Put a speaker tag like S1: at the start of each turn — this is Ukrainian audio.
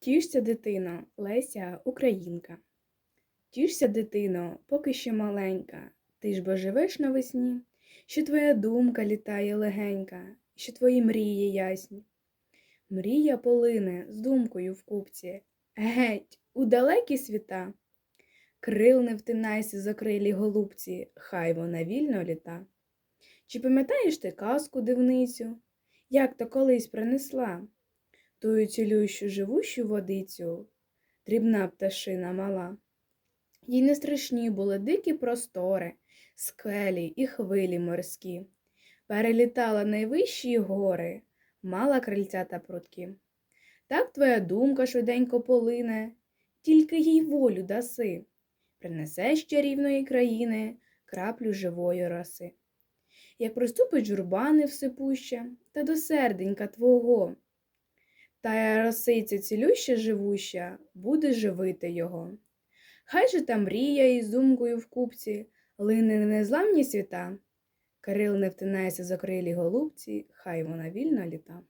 S1: Тішся, дитино, Леся Українка. Тішся, дитино, поки ще маленька, ти ж бо живеш навесні, що твоя думка літає легенька, що твої мрії ясні. Мрія полине з думкою в купці, геть, у далекі світа. Крил не втинайся закрилі голубці, хай вона вільно літа. Чи пам'ятаєш ти казку дивницю, як то колись принесла? Тую цілющу живущу водицю, дрібна пташина мала. Їй не страшні були дикі простори, скелі і хвилі морські. Перелітала найвищі гори, мала крильця та прутки. Так твоя думка швиденько полине, тільки їй волю даси, принесе з чарівної країни краплю живої роси. Як приступить журба невсипуща, та до серденька твого, та росиця цілюща живуща буде живити його. Хай же та мрія із думкою в купці, лине незламні світа. Кирил не втинається за крилі голубці, хай вона вільно літа.